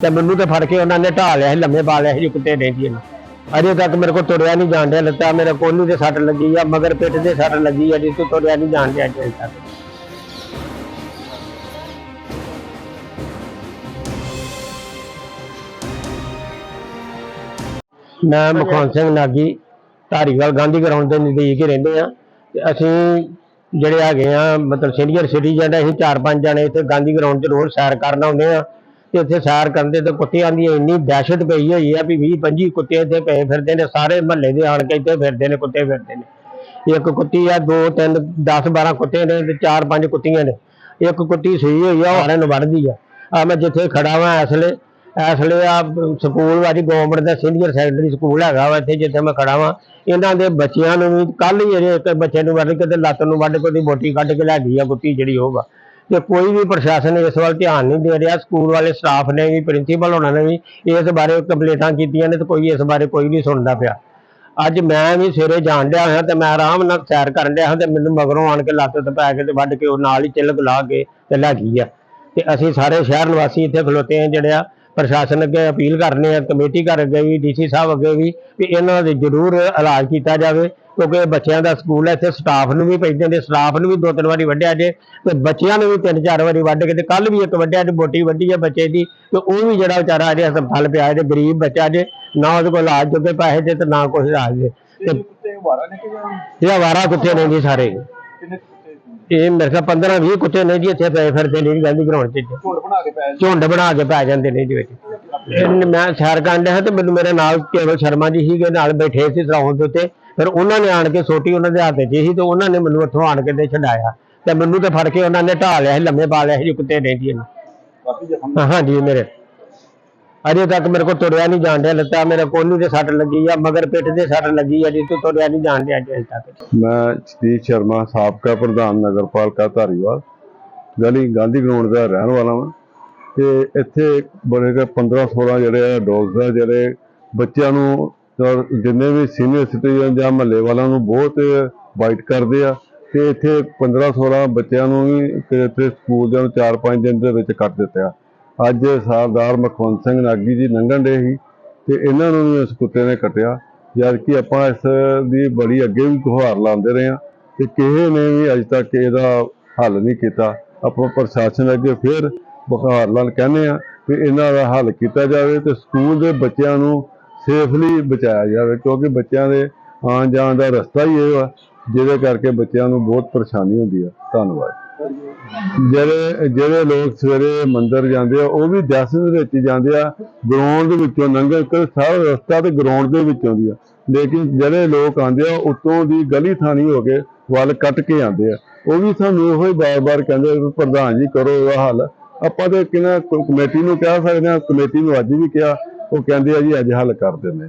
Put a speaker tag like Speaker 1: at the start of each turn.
Speaker 1: ਤੇ ਮੈਨੂੰ ਤੇ ਫੜ ਕੇ ਉਹਨਾਂ ਨੇ ਢਾ ਲਿਆ ਸੀ, ਲੰਮੇ ਪਾ ਲਿਆ ਸੀ ਜੀ ਕੁੱਤੇ ਨੇ। ਇਹਨੂੰ ਅਜੇ ਤੱਕ ਮੇਰੇ ਕੋਲ ਤੁਰਿਆ ਨਹੀਂ ਜਾਣ ਡਿਆ, ਲੱਤਾਂ ਮੇਰੇ ਕੋਲੀ ਦੇ ਸੱਟ ਲੱਗੀ ਆ, ਮਗਰ ਪਿੱਠ ਦੇ ਸੱਟ ਲੱਗੀ ਆ ਜਿੱਥੇ ਤੁਰਿਆ ਨਹੀਂ ਜਾਣ ਡਿਆ ਅਜੇ ਤੱਕ। ਮੈਂ ਮਖੌਨ ਸਿੰਘ ਨਾਗੀ, ਧਾਰੀਵਾਲ ਗਾਂਧੀ ਗਰਾਊਂਡ ਦੇ ਨਜ਼ਦੀਕ ਹੀ ਰਹਿੰਦੇ ਆ ਤੇ ਅਸੀਂ ਜਿਹੜੇ ਹੈਗੇ ਆ ਮਤਲਬ ਸੀਨੀਅਰ ਸਿਟੀਜ਼ਨ ਅਸੀਂ ਚਾਰ ਪੰਜ ਜਣੇ ਇੱਥੇ ਗਾਂਧੀ ਗਰਾਊਂਡ 'ਚ ਰੋਜ਼ ਸੈਰ ਕਰਨ ਆਉਂਦੇ ਆ ਤੇ ਇੱਥੇ ਸੈਰ ਕਰਦੇ ਤੇ ਕੁੱਤਿਆਂ ਦੀ ਇੰਨੀ ਦਹਿਸ਼ਤ ਪਈ ਹੋਈ ਆ ਵੀ 20 25 ਕੁੱਤੇ ਇੱਥੇ ਪਏ ਫਿਰਦੇ ਨੇ, ਸਾਰੇ ਮਹੱਲੇ ਦੇ ਆਣ ਕੇ ਇੱਥੇ ਫਿਰਦੇ ਨੇ, ਕੁੱਤੇ ਫਿਰਦੇ ਨੇ। ਇੱਕ ਕੁੱਤੀ ਆ, ਦੋ, ਤਿੰਨ 10 12 ਕੁੱਤੇ ਨੇ ਤੇ ਚਾਰ, ਪੰਜ ਕੁੱਤੀਆਂ ਨੇ। ਇੱਕ ਕੁੱਤੀ ਸੂਈ ਹੋਈ ਆ, ਉਹ ਸਾਰਿਆਂ ਨੂੰ ਵੱਢਦੀ ਆ। ਆ ਮੈਂ ਜਿੱਥੇ ਖੜਾ ਵਾਂ ਇਸ ਵੇਲੇ ਇਸ ਵੇਲੇ ਆ ਸਕੂਲ ਵਾਜੀ ਗਵਰਨਮੈਂਟ ਦਾ ਸੀਨੀਅਰ ਸੈਕੰਡਰੀ ਸਕੂਲ ਹੈਗਾ ਵਾ ਇੱਥੇ ਜਿੱਥੇ ਮੈਂ ਖੜਾ ਵਾਂ। ਇਹਨਾਂ ਦੇ ਬੱਚਿਆਂ ਨੂੰ ਵੀ ਕੱਲ ਹੀ ਜਿਹੜੇ ਇੱਕ ਬੱਚੇ ਨੂੰ ਵੱਢ ਕੇ ਤੇ ਲੱਤ ਨੂੰ ਵੱਢ ਕੇ ਉਹਦੀ ਬੋਟੀ ਕੱਢ ਕੇ ਲੈ ਗਈ ਆ ਕੁੱਤੀ ਜਿਹੜੀ ਹੋਊਗਾ ਤੇ ਕੋਈ ਵੀ ਪ੍ਰਸ਼ਾਸਨ ਇਸ ਵੱਲ ਧਿਆਨ ਨਹੀਂ ਦੇ ਰਿਹਾ, ਸਕੂਲ ਵਾਲੇ ਸਟਾਫ ਨੇ ਵੀ ਪ੍ਰਿੰਸੀਪਲ ਹੋਣਾ ਨੇ ਵੀ ਇਸ ਬਾਰੇ ਕੰਪਲੇਂਟਾਂ ਕੀਤੀਆਂ ਨੇ ਤੇ ਕੋਈ ਇਸ ਬਾਰੇ ਕੋਈ ਨਹੀਂ ਸੁਣਦਾ ਪਿਆ। ਅੱਜ ਮੈਂ ਵੀ ਸਵੇਰੇ ਜਾਣ ਡਿਆ ਹਾਂ ਤੇ ਮੈਂ ਆਰਾਮ ਨਾਲ ਸੈਰ ਕਰਨ ਡਿਆ ਹਾਂ ਤੇ ਮੈਨੂੰ ਮਗਰੋਂ ਆਣ ਕੇ ਲੱਤ ਤੇ ਪੈ ਕੇ ਤੇ ਵੱਢ ਕੇ ਉਹ ਨਾਲ ਹੀ ਚਿਲਕ ਲਾ ਕੇ ਤੇ ਲੈ ਗਈ ਆ। ਤੇ ਅਸੀਂ ਸਾਰੇ ਸ਼ਹਿਰ ਨਿਵਾਸੀ ਇੱਥੇ ਖਲੋਤੇ ਆ ਜਿਹੜੇ ਆ ਪ੍ਰਸ਼ਾਸਨ ਅੱਗੇ ਅਪੀਲ ਕਰਨੇ ਆ ਕਮੇਟੀ ਘਰ ਅੱਗੇ ਵੀ ਡੀਸੀ ਸਾਹਿਬ ਅੱਗੇ ਵੀ ਵੀ ਇਹਨਾਂ ਦੇ ਜ਼ਰੂਰ ਇਲਾਜ ਕੀਤਾ ਜਾਵੇ ਕਿਉਂਕਿ ਬੱਚਿਆਂ ਦਾ ਸਕੂਲ ਹੈ ਇੱਥੇ ਸਟਾਫ ਨੂੰ ਵੀ ਪੈਂਦੇ ਨੇ ਸਟਾਫ ਨੂੰ ਵੀ ਦੋ ਤਿੰਨ ਵਾਰੀ ਵੱਢਿਆ ਜੇ ਤੇ ਬੱਚਿਆਂ ਨੂੰ ਵੀ ਤਿੰਨ ਚਾਰ ਵਾਰੀ ਵੱਢ ਕੇ ਤੇ ਕੱਲ ਵੀ ਇੱਕ ਵੱਢਿਆ ਤੇ ਬੋਟੀ ਵੱਢੀ ਹੈ ਬੱਚੇ ਦੀ ਤੇ ਉਹ ਵੀ ਜਿਹੜਾ ਵਿਚਾਰਾ ਅਜੇ ਹਸਪਤਾਲ ਪਿਆ ਜੇ ਗਰੀਬ ਬੱਚਾ ਜੇ ਨਾ ਉਹਦੇ ਕੋਲ ਇਲਾਜ ਜੋਗੇ ਪੈਸੇ ਜੇ ਤੇ ਨਾ ਕੁਛ ਇਲਾਜ ਜੇ ਤੇ
Speaker 2: ਵਾਰਾ
Speaker 1: ਇਹ ਆਵਾਰਾ ਕੁੱਤੇ ਨੇ ਜੀ ਸਾਰੇ? ਇਹ ਮੇਰੇ ਖਿਆਲ 15 20 ਕੁੱਤੇ ਨੇ ਜੀ ਇੱਥੇ ਪਏ ਫਿਰਦੇ ਨੇ ਜੀ ਗਾਂਧੀ ਗਰਾਊਂਡ 'ਚ
Speaker 2: ਝੁੰਡ ਬਣਾ ਕੇ ਪੈ
Speaker 1: ਝੁੰਡ ਬਣਾ ਕੇ ਪੈ ਜਾਂਦੇ ਨੇ ਜੀ ਵਿੱਚ। ਮੈਂ ਸੈਰ ਕਰਨ ਡਿਆ ਤੇ ਮੈਨੂੰ ਮੇਰੇ ਨਾਲ ਕੇਵਲ ਸ਼ਰਮਾ ਜੀ ਸੀਗੇ ਨਾਲ ਬੈਠੇ ਸੀ ਗਰਾਊਂਡ ਦੇ ਉੱਤੇ। ਫਿਰ ਉਹਨਾਂ ਨੇ ਆਣ ਕੇ ਸੋਟੀ ਉਹਨਾਂ ਦੇ ਹੱਥ 'ਚ ਸੀ ਤੇ ਉਹਨਾਂ ਨੇ ਮੈਨੂੰ ਉੱਥੋਂ ਆਣ ਕੇ ਤੇ ਛਡਾਇਆ। ਤੇ ਮੈਨੂੰ ਤੇ ਫੜ ਕੇ ਉਹਨਾਂ ਨੇ ਢਾ ਲਿਆ ਸੀ ਲੰਮੇ ਪਾ ਲਿਆ ਸੀ ਜੀ ਕੁੱਤੇ ਨੇ ਜੀ ਇਹਨੂੰ।
Speaker 2: ਕਾਫੀ ਜ਼ਖਮ
Speaker 1: ਹਾਂ ਹਾਂਜੀ ਮੇਰੇ। ਅਜੇ ਤੱਕ ਮੇਰੇ ਕੋਲ ਤੁਰਿਆ ਨਹੀਂ ਜਾਣ ਡਿਆ ਲੱਤਾਂ, ਮੇਰੇ ਕੋਲੀ ਦੇ ਸੱਟ ਲੱਗੀ ਆ ਮਗਰ ਪਿੱਠ ਦੇ ਸੱਟ ਲੱਗੀ ਆ ਜਿੱਥੇ ਤੁਰਿਆ ਨਹੀਂ ਜਾਣ ਡਿਆ ਅਜੇ ਤੱਕ।
Speaker 3: ਮੈਂ ਸਤੀਸ਼ ਸ਼ਰਮਾ, ਸਾਬਕਾ ਪ੍ਰਧਾਨ ਨਗਰਪਾਲਿਕਾ ਧਾਰੀਵਾਲ, ਗਲੀ ਗਾਂਧੀ ਗਰਾਊਂਡ ਦਾ ਰਹਿਣ ਵਾਲਾ ਹਾਂ ਤੇ ਇੱਥੇ ਬੜੇ ਕੁ 15 16 ਜਿਹੜੇ ਆ ਡੋਜ਼ ਆ, ਜਿਹੜੇ ਬੱਚਿਆਂ ਨੂੰ ਔਰ ਜਿੰਨੇ ਵੀ ਸੀਨੀਅਰ ਸਿਟੀਜ਼ਨ ਜਾਂ ਮਹੱਲੇ ਵਾਲਿਆਂ ਨੂੰ ਬਹੁਤ ਵਾਈਟ ਕਰਦੇ ਆ, ਤੇ ਇੱਥੇ 15 16 ਬੱਚਿਆਂ ਨੂੰ ਵੀ ਇੱਥੇ ਸਕੂਲ ਦੇ ਨੂੰ 4-5 ਦਿਨ ਦੇ ਵਿੱਚ ਕੱਟ ਦਿੱਤਾ। ਅੱਜ ਸਰਦਾਰ ਮਖਵੰਤ ਸਿੰਘ ਨਾਗੀ ਜੀ ਲੰਘਣ ਦੇ ਸੀ ਤੇ ਇਹਨਾਂ ਨੂੰ ਵੀ ਉਸ ਕੁੱਤੇ ਨੇ ਕੱਟਿਆ। ਜਦ ਕਿ ਆਪਾਂ ਇਸ ਦੀ ਬੜੀ ਅੱਗੇ ਵੀ ਗੁਹਾਰ ਲਾਉਂਦੇ ਰਹੇ ਹਾਂ ਤੇ ਕਿਸੇ ਨੇ ਵੀ ਅਜੇ ਤੱਕ ਇਹਦਾ ਹੱਲ ਨਹੀਂ ਕੀਤਾ। ਆਪਾਂ ਪ੍ਰਸ਼ਾਸਨ ਅੱਗੇ ਫਿਰ ਬੁਖਾਰ ਲਾਉਣ ਕਹਿੰਦੇ ਆ ਕਿ ਇਹਨਾਂ ਦਾ ਹੱਲ ਕੀਤਾ ਜਾਵੇ ਤੇ ਸਕੂਲ ਦੇ ਬੱਚਿਆਂ ਨੂੰ ਸੇਫਲੀ ਬਚਾਇਆ ਜਾਵੇ, ਕਿਉਂਕਿ ਬੱਚਿਆਂ ਦੇ ਆਉਣ ਜਾਣ ਦਾ ਰਸਤਾ ਹੀ ਇਹ ਆ ਜਿਹਦੇ ਕਰਕੇ ਬੱਚਿਆਂ ਨੂੰ ਬਹੁਤ ਪਰੇਸ਼ਾਨੀ ਹੁੰਦੀ ਆ। ਧੰਨਵਾਦ। ਜਿਹੜੇ ਜਿਹੜੇ ਲੋਕ ਸਵੇਰੇ ਮੰਦਰ ਜਾਂਦੇ ਆ, ਉਹ ਵੀ ਦਸ ਦੇ ਵਿੱਚ ਜਾਂਦੇ ਆ ਗਰਾਊਂਡ ਦੇ ਵਿੱਚੋਂ ਲੰਘਣ ਕੇ ਸਾਰਾ ਰਸਤਾ ਤੇ ਗਰਾਊਂਡ ਦੇ ਵਿੱਚ ਆਉਂਦੀ ਆ। ਲੇਕਿਨ ਜਿਹੜੇ ਲੋਕ ਆਉਂਦੇ ਆ, ਉਤੋਂ ਦੀ ਗਲੀ ਥਾਣੀ ਹੋ ਕੇ ਵੱਲ ਕੱਟ ਕੇ ਆਉਂਦੇ ਆ। ਉਹ ਵੀ ਸਾਨੂੰ ਇਹੋ ਹੀ ਬਾਰ-ਬਾਰ ਕਹਿੰਦੇ ਆ ਪ੍ਰਧਾਨ ਜੀ ਕਰੋ ਇਹਦਾ ਹੱਲ। ਆਪਾਂ ਤੇ ਕਿਹਨਾਂ ਕਮੇਟੀ ਨੂੰ ਕਹਿ ਸਕਦੇ ਆ, ਕਮੇਟੀ ਨੂੰ ਅੱਜ ਵੀ ਕਿਹਾ, ਉਹ ਕਹਿੰਦੇ ਆ ਜੀ ਅੱਜ ਹੱਲ ਕਰ ਦਿੰਦੇ